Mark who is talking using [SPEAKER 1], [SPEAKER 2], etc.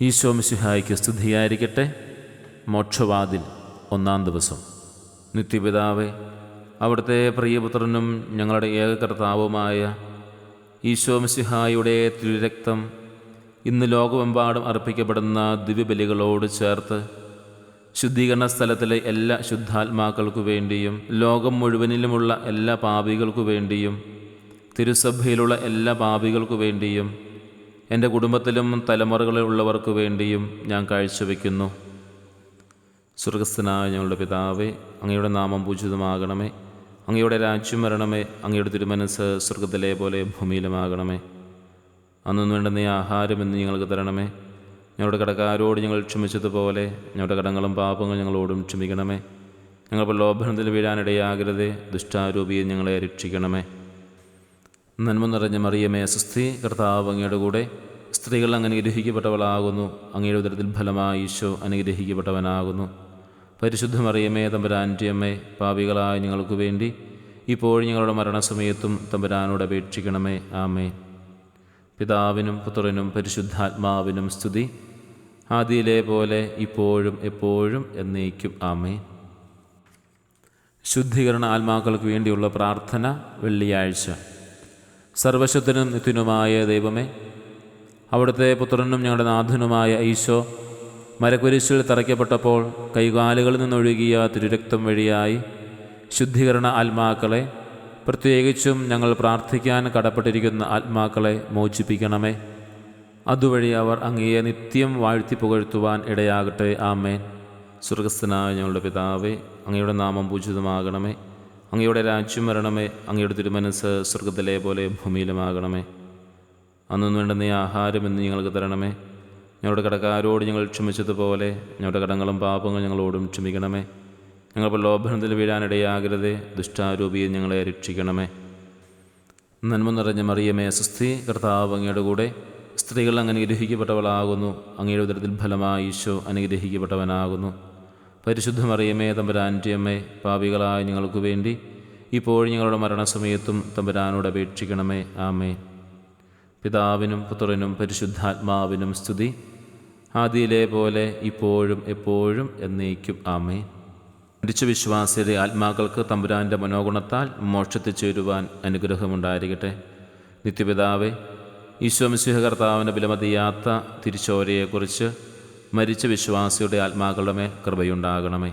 [SPEAKER 1] ഈശോ മിശിഹായ്ക്ക് സ്തുതിയായിരിക്കട്ടെ. മോക്ഷവാതിൽ ഒന്നാം ദിവസം. നിത്യപിതാവെ അവിടുത്തെ പ്രിയപുത്രനും ഞങ്ങളുടെ ഏകകർത്താവുമായ ഈശോ മിശിഹായുടെ തിരുരക്തം ഇന്ന് ലോകമെമ്പാടും അർപ്പിക്കപ്പെടുന്ന ദിവ്യബലികളോട് ചേർത്ത് ശുദ്ധീകരണ സ്ഥലത്തിലെ എല്ലാ ശുദ്ധാത്മാക്കൾക്കു വേണ്ടിയും ലോകം മുഴുവനിലുമുള്ള എല്ലാ പാപികൾക്കു വേണ്ടിയും തിരുസഭയിലുള്ള എല്ലാ പാപികൾക്കു വേണ്ടിയും എന്റെ കുടുംബത്തിലും തലമുറകളിലുള്ളവർക്ക് വേണ്ടിയും ഞാൻ കാഴ്ചവെക്കുന്നു. സ്വർഗസ്ഥനായ ഞങ്ങളുടെ പിതാവേ അങ്ങയുടെ നാമം പൂജിതമാകണമേ. അങ്ങയുടെ രാജ്യം വരണമേ. അങ്ങയുടെ തിരുമനസ് സ്വർഗത്തിലെ പോലെ ഭൂമിയിലുമാകണമേ. അന്നൊന്നും വേണ്ട നീ ആഹാരം എന്ന് ഞങ്ങൾക്ക് തരണമേ. ഞങ്ങളുടെ കടക്കാരോട് ഞങ്ങൾ ക്ഷമിച്ചതുപോലെ ഞങ്ങളുടെ കടങ്ങളും പാപങ്ങളും ഞങ്ങളോടും ക്ഷമിക്കണമേ. ഞങ്ങൾ പ്രലോഭനത്തിൽ വീഴാനിടയാകരുതേ. ദുഷ്ടാരൂപിയെ ഞങ്ങളെ രക്ഷിക്കണമേ. നന്മ നിറഞ്ഞ മറിയമേ അസ്വസ്ഥി കർത്താവ് അങ്ങയുടെ കൂടെ. സ്ത്രീകൾ അങ്ങ് അനുഗ്രഹിക്കപ്പെട്ടവളാകുന്നു അങ്ങയുടെ ഉദരത്തിൽ ഫലമായി ഈശോ അനുഗ്രഹിക്കപ്പെട്ടവനാകുന്നു. പരിശുദ്ധ മറിയമേ തമ്പുരാന്റെ അമ്മേ പാപികളായ ഞങ്ങൾക്ക് വേണ്ടി ഇപ്പോഴും ഞങ്ങളുടെ മരണസമയത്തും തമ്പുരാനോട് അപേക്ഷിക്കണമേ. ആമേ പിതാവിനും പുത്രനും പരിശുദ്ധാത്മാവിനും സ്തുതി. ആദിയിലെ പോലെ ഇപ്പോഴും എപ്പോഴും എന്നേക്കും. ആമേ ശുദ്ധീകരണ ആത്മാക്കൾക്ക് വേണ്ടിയുള്ള പ്രാർത്ഥന വെള്ളിയാഴ്ച. സർവശുദ്ധനും നിത്യനുമായ ദൈവമേ അവിടുത്തെ പുത്രനും ഞങ്ങളുടെ നാഥനുമായ ഈശോ മരക്കുരിശിൽ തറയ്ക്കപ്പെട്ടപ്പോൾ കൈകാലുകളിൽ നിന്നൊഴുകിയ തിരുരക്തം വഴിയായി ശുദ്ധീകരണ ആത്മാക്കളെ പ്രത്യേകിച്ചും ഞങ്ങൾ പ്രാർത്ഥിക്കാൻ കടപ്പെട്ടിരിക്കുന്ന ആത്മാക്കളെ മോചിപ്പിക്കണമേ. അതുവഴി അവർ അങ്ങയെ നിത്യം വാഴ്ത്തി പുകഴ്ത്തുവാൻ ഇടയാകട്ടെ. ആമേൻ. സ്വർഗസ്ഥനായ ഞങ്ങളുടെ പിതാവേ അങ്ങയുടെ നാമം പൂജിതമാകണമേ. അങ്ങയുടെ രാജ്യം വരണമേ. അങ്ങയുടെ തിരുമനസ് സ്വർഗത്തിലെ പോലെ ഭൂമിയിലുമാകണമേ. അന്നു വേണ്ടുന്ന ഈ ആഹാരം എന്ന് ഞങ്ങൾക്ക് തരണമേ. ഞങ്ങളുടെ കടക്കാരോട് ഞങ്ങൾ ക്ഷമിച്ചതുപോലെ ഞങ്ങളുടെ കടങ്ങളും പാപങ്ങളും ഞങ്ങളോടും ക്ഷമിക്കണമേ. ഞങ്ങൾ പ്രലോഭനത്തിൽ വീഴാനിടയാകരുതേ. ദുഷ്ടാരൂപിയെ ഞങ്ങളെ രക്ഷിക്കണമേ. നന്മ നിറഞ്ഞ മറിയമേ അസ്വസ്ഥി കർത്താവ് അങ്ങയുടെ കൂടെ. സ്ത്രീകൾ അങ്ങ് അനുഗ്രഹിക്കപ്പെട്ടവളാകുന്നു അങ്ങയുടെ ഉദരത്തിൽ ഫലമായി ഈശോ അനുഗ്രഹിക്കപ്പെട്ടവനാകുന്നു. പരിശുദ്ധ മറിയമേ തമ്പുരാന്റെ അമ്മേ പാപികളായ ഞങ്ങൾക്ക് വേണ്ടി ഇപ്പോഴും ഞങ്ങളുടെ മരണസമയത്തും തമ്പരാനോട് അപേക്ഷിക്കണമേ. ആമേ പിതാവിനും പുത്രനും പരിശുദ്ധാത്മാവിനും സ്തുതി. ആദിയിലെ പോലെ ഇപ്പോഴും എപ്പോഴും എന്നേക്കും ആമേ മരിച്ച വിശ്വാസിയുടെ ആത്മാക്കൾക്ക് തമ്പുരാന്റെ മനോഗുണത്താൽ മോക്ഷത്തിൽ ചേരുവാൻ അനുഗ്രഹമുണ്ടായിരിക്കട്ടെ. നിത്യപിതാവെ ഈശോമിശിഹ കർത്താവിന്റെ വിലമതിയാത്ത തിരിച്ചോരയെക്കുറിച്ച് മരിച്ച വിശ്വാസിയുടെ ആത്മാക്കളുടെ മേൽ കൃപയുണ്ടാകണമേ.